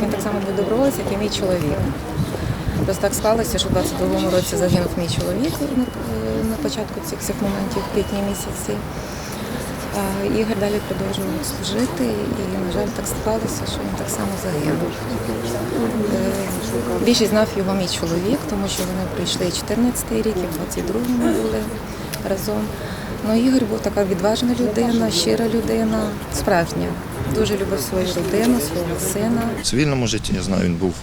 Він так само був доброволець, як і мій чоловік. Просто так склалося, що в 22-му році загинув мій чоловік на, е, на початку цих всіх моментів, в квітні місяці. Ігор далі продовжував служити, і, на жаль, так склалося, що він так само загинув. Е, Більшість знав його мій чоловік, тому що вони прийшли 14-й рік, і в 22-му були разом. Ну, Ігор був така відважна людина, щира людина, справжня. Дуже любив свою родину, свого сина. В цивільному житті, я знаю, він був,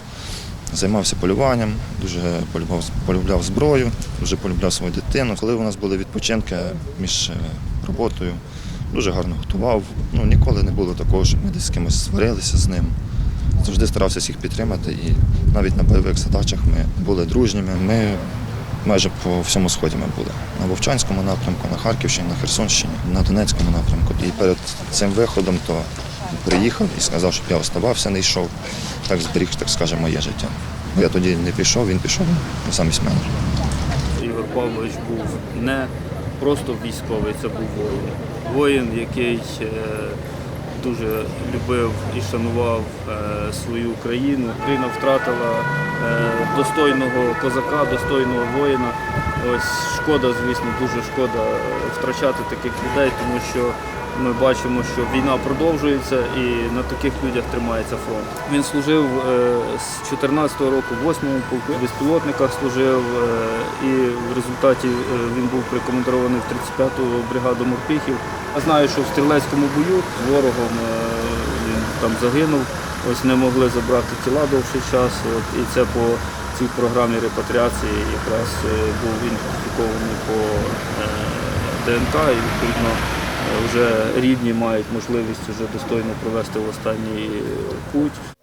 займався полюванням, дуже полюбляв, полюбляв зброю, дуже полюбляв свою дитину. Коли у нас були відпочинки між е, роботою, дуже гарно готував. Ну, ніколи не було такого, щоб ми десь з кимось сварилися з ним. Завжди старався всіх підтримати і навіть на бойових задачах ми були дружніми. Ми майже по всьому сході ми були. На Вовчанському напрямку, на Харківщині, на Херсонщині, на Донецькому напрямку. І перед цим виходом то приїхав і сказав, щоб я оставався, не йшов. Так зберіг, так скажемо, моє життя. Я тоді не пішов, він пішов замість мене. Ігор Павлович був не просто військовий, це був воїн. Воїн, який е, дуже любив і шанував е, свою країну. Україна втратила е, достойного козака, достойного воїна. Ось шкода, звісно, дуже шкода втрачати таких людей, тому що ми бачимо, що війна продовжується і на таких людях тримається фронт. Він служив е, з 14-го року в 8-му полку, в безпілотниках служив, е, і в результаті е, він був прикомандирований в 35-ту бригаду морпіхів. Я знаю, що в стрілецькому бою з ворогом він там загинув. Ось не могли забрати тіла довший час. І це по цій програмі репатріації якраз е, був ідентифікований по е, ДНК і відповідно е, вже рідні мають можливість вже достойно провести останній путь.